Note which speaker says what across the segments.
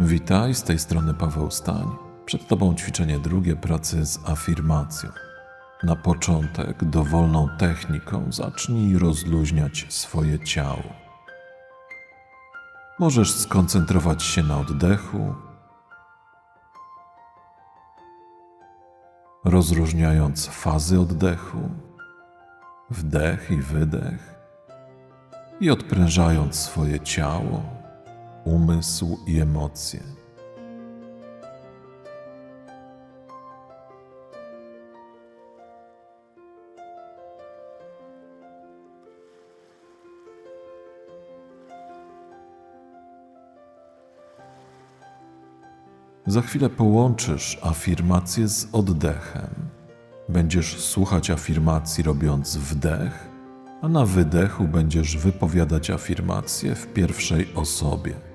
Speaker 1: Witaj, z tej strony Paweł Stań. Przed Tobą ćwiczenie drugie pracy z afirmacją. Na początek dowolną techniką zacznij rozluźniać swoje ciało. Możesz skoncentrować się na oddechu, rozróżniając fazy oddechu, wdech i wydech, i odprężając swoje ciało, umysł i emocje. Za chwilę połączysz afirmację z oddechem. Będziesz słuchać afirmacji robiąc wdech, a na wydechu będziesz wypowiadać afirmację w pierwszej osobie.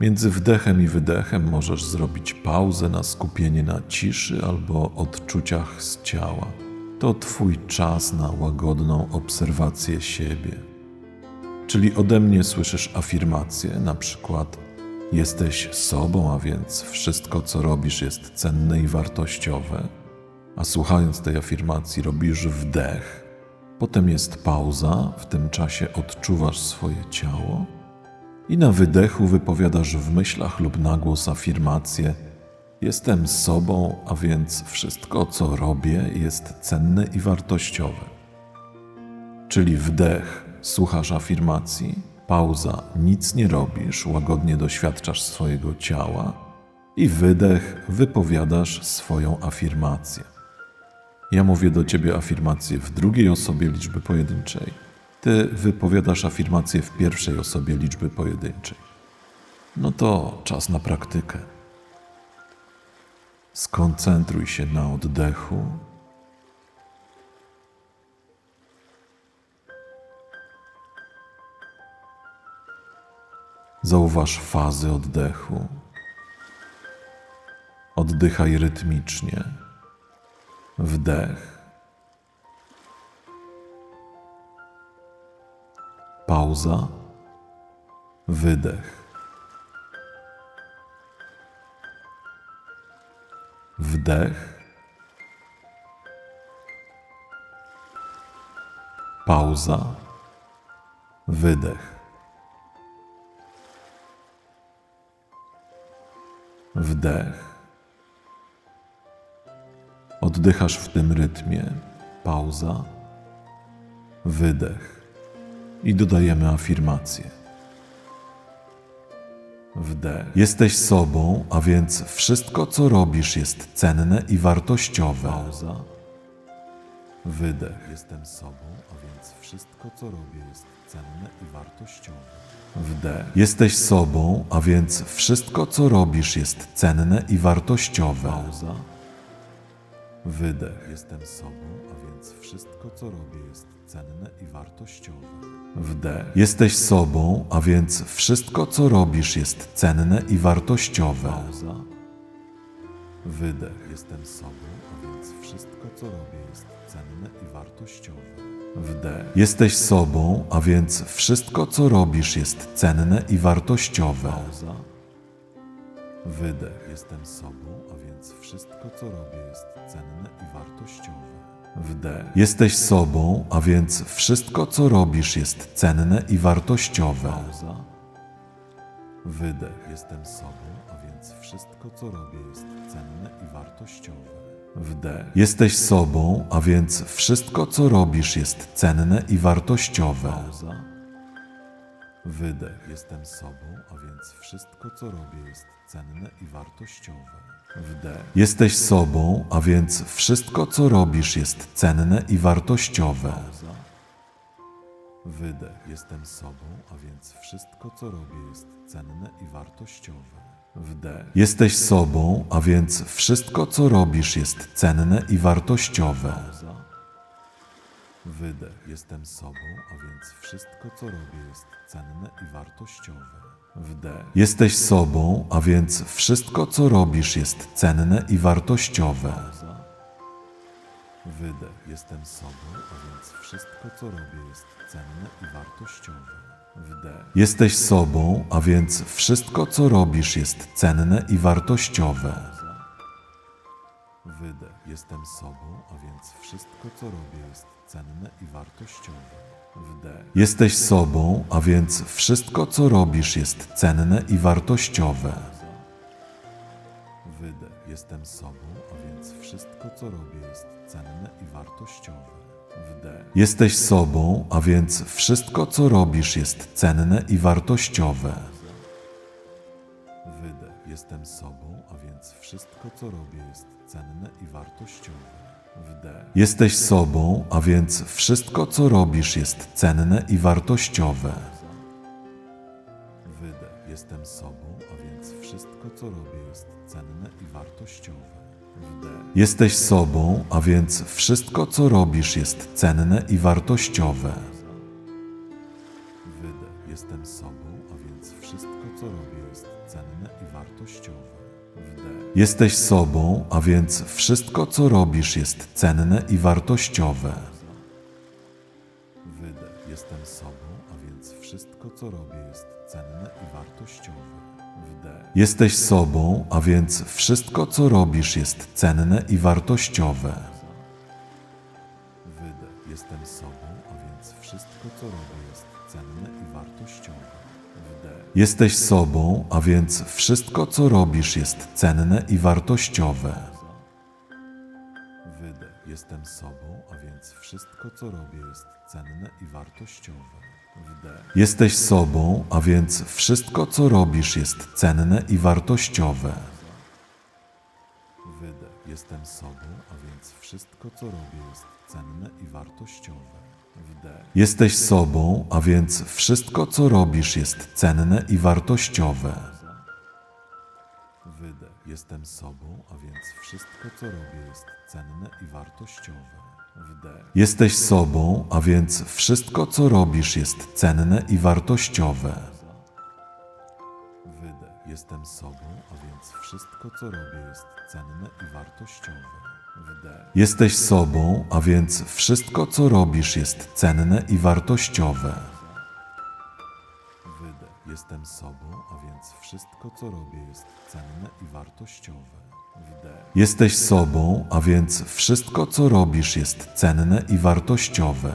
Speaker 1: Między wdechem i wydechem możesz zrobić pauzę na skupienie na ciszy albo odczuciach z ciała. To Twój czas na łagodną obserwację siebie. Czyli ode mnie słyszysz afirmację, na przykład jesteś sobą, a więc wszystko co robisz jest cenne i wartościowe. A słuchając tej afirmacji robisz wdech, potem jest pauza, w tym czasie odczuwasz swoje ciało i na wydechu wypowiadasz w myślach lub na głos afirmację Jestem sobą, a więc wszystko co robię jest cenne i wartościowe. Czyli wdech, słuchasz afirmacji, pauza, nic nie robisz, łagodnie doświadczasz swojego ciała i wydech, wypowiadasz swoją afirmację. Ja mówię do ciebie afirmację w drugiej osobie liczby pojedynczej. Ty wypowiadasz afirmację w pierwszej osobie liczby pojedynczej. No to czas na praktykę. Skoncentruj się na oddechu. Zauważ fazy oddechu. Oddychaj rytmicznie. Wdech. Pauza. Wydech. Wdech. Pauza. Wydech. Wdech. Oddychasz w tym rytmie. Pauza. Wydech. I dodajemy afirmację. Wdech. Jesteś sobą, a więc wszystko, co robisz, jest cenne i wartościowe. Pauza. Wydech. Jestem sobą, a więc wszystko, co robię, jest cenne i wartościowe. Wdech. Jesteś sobą, a więc wszystko, co robisz, jest cenne i wartościowe. Pauza. Wydech. Jestem sobą, a więc wszystko, co robię, jest cenne i wartościowe. Wdech. Jesteś sobą, a więc wszystko, co robisz, jest cenne i wartościowe. Pauza. Wydech. Jestem sobą, a więc wszystko, co robię, jest cenne i wartościowe. Wdech. Jesteś sobą, a więc wszystko, co robisz, jest cenne i wartościowe. Pauza. Wydech. Jestem sobą, a więc wszystko, co robię, jest cenne i wartościowe. Wdech. Jesteś sobą, a więc wszystko, co robisz, jest cenne i wartościowe. Pauza. Wydech. Jestem sobą, a więc wszystko, co robię, jest cenne i wartościowe. Wdech. Jesteś sobą, a więc wszystko, co robisz, jest cenne i wartościowe. Pauza. Wydech. Jestem sobą, a więc wszystko, co robię, jest cenne i wartościowe. Wdech. Jesteś sobą, a więc wszystko, co robisz, jest cenne i wartościowe. Wydech. Jestem sobą, a więc wszystko, co robię, jest cenne i wartościowe. Wdech. Jesteś sobą, a więc wszystko, co robisz, jest cenne i wartościowe. Wydech. Jestem sobą, a więc wszystko, co robię, jest cenne i wartościowe. Jesteś sobą, a więc wszystko, co robisz, jest cenne i wartościowe. Wydech. Jestem sobą, a więc wszystko, co robię, jest cenne i wartościowe. Wdech. Jesteś sobą, a więc wszystko, co robisz, jest cenne i wartościowe. Wydech. Jestem sobą, a więc wszystko, co robię, jest cenne i wartościowe. Jesteś sobą, a więc wszystko, co robisz, jest cenne i wartościowe. Wydech. Jestem sobą, a więc wszystko, co robię, jest cenne i wartościowe. Wdech. Jesteś sobą, a więc wszystko, co robisz, jest cenne i wartościowe. Wydech. Jestem sobą, a więc wszystko, co robię, jest cenne i wartościowe. Jesteś sobą, a więc wszystko, co robisz, jest cenne i wartościowe. Wydech. Jestem sobą, a więc wszystko, co robię, jest cenne i wartościowe. Jesteś sobą, a więc wszystko, co robisz, jest cenne i wartościowe. Jestem sobą, a więc wszystko, co robię, jest cenne i wartościowe. Jesteś sobą, a więc wszystko, co robisz, jest cenne i wartościowe. Wydech. Jestem sobą, a więc wszystko, co robię, jest cenne i wartościowe. Wdech. Jesteś sobą, a więc wszystko, co robisz, jest cenne i wartościowe. Wydech. Jestem sobą, a więc wszystko, co robię, jest cenne i wartościowe. Jesteś sobą, a więc wszystko, co robisz, jest cenne i wartościowe. Wydech. Jestem sobą, a więc wszystko, co robię, jest cenne i wartościowe. Jesteś sobą, a więc wszystko, co robisz, jest cenne i wartościowe. Jestem sobą, a więc wszystko, co robię, jest cenne i wartościowe. Jesteś sobą, a więc wszystko, co robisz, jest cenne i wartościowe. Wydech. Jestem sobą, a więc wszystko, co robię, jest cenne i wartościowe. Wdech. Jesteś sobą, a więc wszystko, co robisz, jest cenne i wartościowe. Wydech. Jestem sobą, a więc wszystko, co robię, jest cenne i wartościowe. Jesteś sobą, a więc wszystko, co robisz, jest cenne i wartościowe. Jestem sobą, a więc wszystko, co robię, jest cenne i wartościowe. Jesteś sobą, a więc wszystko, co robisz, jest cenne i wartościowe.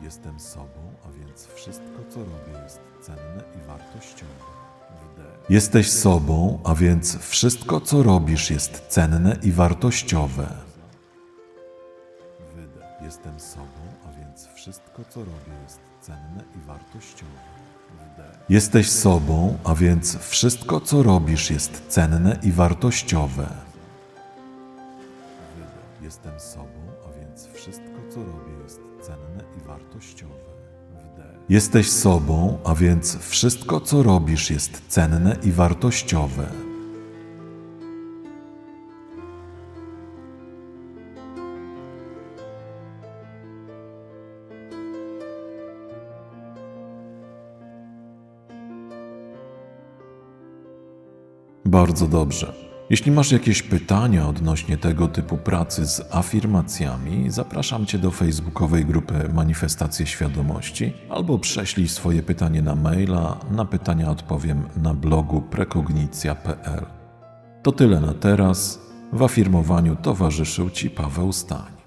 Speaker 1: Jestem sobą, a więc wszystko, co robię, jest cenne i wartościowe. Jesteś sobą, a więc wszystko, co robisz, jest cenne i wartościowe. Wydech. Jestem sobą, a więc wszystko, co robię, jest cenne i wartościowe. Jesteś sobą, a więc wszystko, co robisz, jest cenne i wartościowe. Jestem sobą, a więc wszystko, co robię, jest cenne i wartościowe. Jesteś sobą, a więc wszystko, co robisz, jest cenne i wartościowe. Bardzo dobrze. Jeśli masz jakieś pytania odnośnie tego typu pracy z afirmacjami, zapraszam Cię do facebookowej grupy Manifestacje Świadomości albo prześlij swoje pytanie na maila, na pytania odpowiem na blogu prekognicja.pl. To tyle na teraz. W afirmowaniu towarzyszył Ci Paweł Stań.